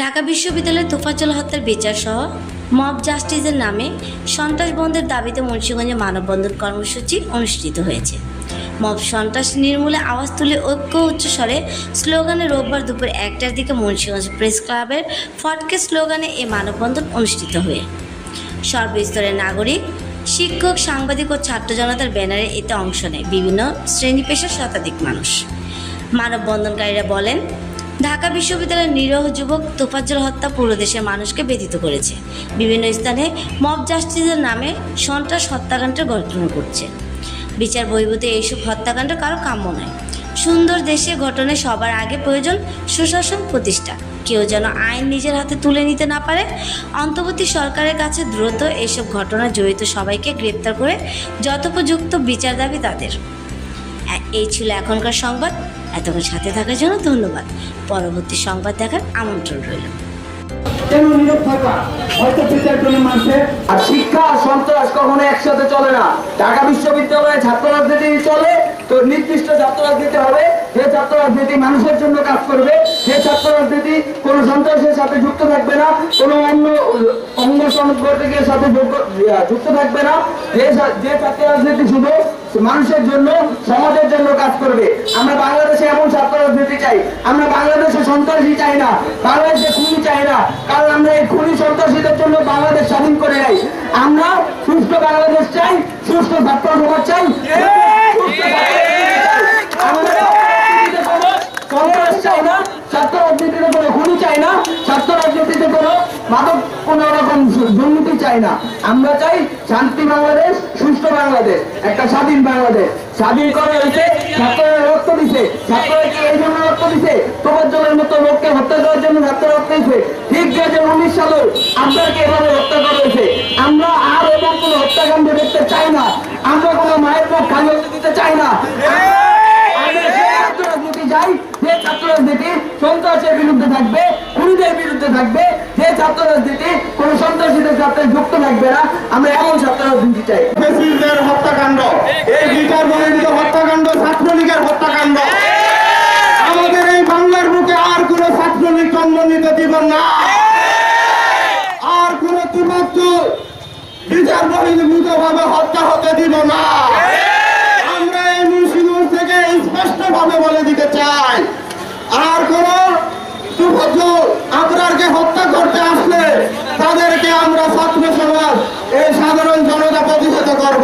ঢাকা বিশ্ববিদ্যালয়ের তোফাজ্জল হত্যার বিচার সহ মব জাস্টিসের নামে সন্ত্রাস বন্ধের দাবিতে মুন্সিগঞ্জে মানববন্ধন কর্মসূচি অনুষ্ঠিত হয়েছে। মব সন্ত্রাস নির্মূলে আওয়াজ তুলে ঐক্য উচ্চস্বরে স্লোগানে রোববার দুপুর একটার দিকে মুন্সিগঞ্জ প্রেস ক্লাবের ফটকে স্লোগানে এ মানববন্ধন অনুষ্ঠিত হয়ে। সর্বস্তরের নাগরিক, শিক্ষক, সাংবাদিক ও ছাত্র জনতার ব্যানারে এতে অংশ নেয় বিভিন্ন শ্রেণি পেশার শতাধিক মানুষ। মানববন্ধনকারীরা বলেন ঢাকা বিশ্ববিদ্যালয়ের নিরহ যুবক তোফাজ্জল হত্যা পুরো দেশের মানুষকে ব্যথিত করেছে। বিভিন্ন স্থানে মব জাস্টিসের নামে সন্ত্রাস হত্যাকাণ্ডের ঘটনা ঘটছে বিচার বহির্ভূত এইসব হত্যাকাণ্ড কারও কাম্য নয়। সুন্দর দেশে ঘটনায় সবার আগে প্রয়োজন সুশাসন প্রতিষ্ঠা। কেউ যেন আইন নিজের হাতে তুলে নিতে না পারে, অন্তর্বর্তী সরকারের কাছে দ্রুত এসব ঘটনা জড়িত সবাইকে গ্রেপ্তার করে যথোপযুক্ত বিচার দাবি তাদের। এই ছিল এখনকার সংবাদ। এতক্ষণ সাথে থাকার জন্য ধন্যবাদ। পরবর্তী সংবাদ দেখার আমন্ত্রণ রইল। হয়তো আর শিক্ষা আর সন্ত্রাস কখনো একসাথে চলে না। বিশ্ববিদ্যালয়ে চলে, তো নির্দিষ্ট হবে। মানুষের জন্য কাজ করবে কোনো সন্ত্রাসের সাথে যুক্ত থাকবে না, কোনো অন্য অঙ্গ সংগঠনের সাথে যুক্ত থাকবে না। যে ছাত্র রাজনীতি শুধু মানুষের জন্য, সমাজের জন্য কাজ করবে। আমরা বাংলাদেশে এমন ছাত্র রাজনীতি চাই। আমরা বাংলাদেশে সন্ত্রাসী চাই না। বাংলাদেশে খুনি চাই না। কারণ আমরা এই খুনি সন্ত্রাসীদের জন্য বাংলাদেশ স্বাধীন করে নাই। আমরা সুস্থ বাংলাদেশ চাই, সুস্থ ছাত্র সমাজ চাই সন্ত্রাস চাই না চাই না ছাত্র রাজনীতিতে কোনো মাদক, কোন রকম দুর্নীতি চাই না। আমরা চাই শান্তি বাংলাদেশ সুস্থ বাংলাদেশ, একটা স্বাধীন বাংলাদেশ। স্বাধীন করা হয়েছে ছাত্ররা রক্ত দিছে। ছাত্ররা এই জন্য রক্ত দিছে? তোমার জনের মতো লোককে হত্যা করার জন্য ছাত্র রক্ত দিছে। ঠিক দু হাজার উনিশ সালে আপনাকে এভাবে হত্যা করা হয়েছে, আমরা আর এবং কোনো হত্যাকাণ্ড দেখতে চাই না। আমরা কোনো মায়ের মুখ খালি দিতে চাই না আমরা যে ছাত্র রাজনীতি চাই যে ছাত্র রাজনীতি সন্ত্রাসের বিরুদ্ধে থাকবে খুনিদের থাকবে যে ছাত্র রাজনীতি কোন সন্ত্রাসীদের সাথে যুক্ত থাকবে না আমরা এমন ছাত্র রাজনীতি চাই। হত্যাকাণ্ড। এই বিচার বহির্ভূত হত্যাকাণ্ড ছাত্রলীগের হত্যাকাণ্ড। আমাদের এই বাংলার বুকে আর কোন ছাত্রলীগ জন্ম নিতে দিব না। আর কোন তিমাত্র বিচার বহির্ভূত ভাবে হত্যা হতে দিব না আমরা এই মুন্সিগঞ্জ থেকে স্পষ্ট ভাবে বলে দিতে চাই আর কোন সুভদ্র আপনারকে হত্যা করতে আসলে তাদেরকে আমরা ছাত্র সমাজ এই সাধারণ জনতা প্রতিহত করব।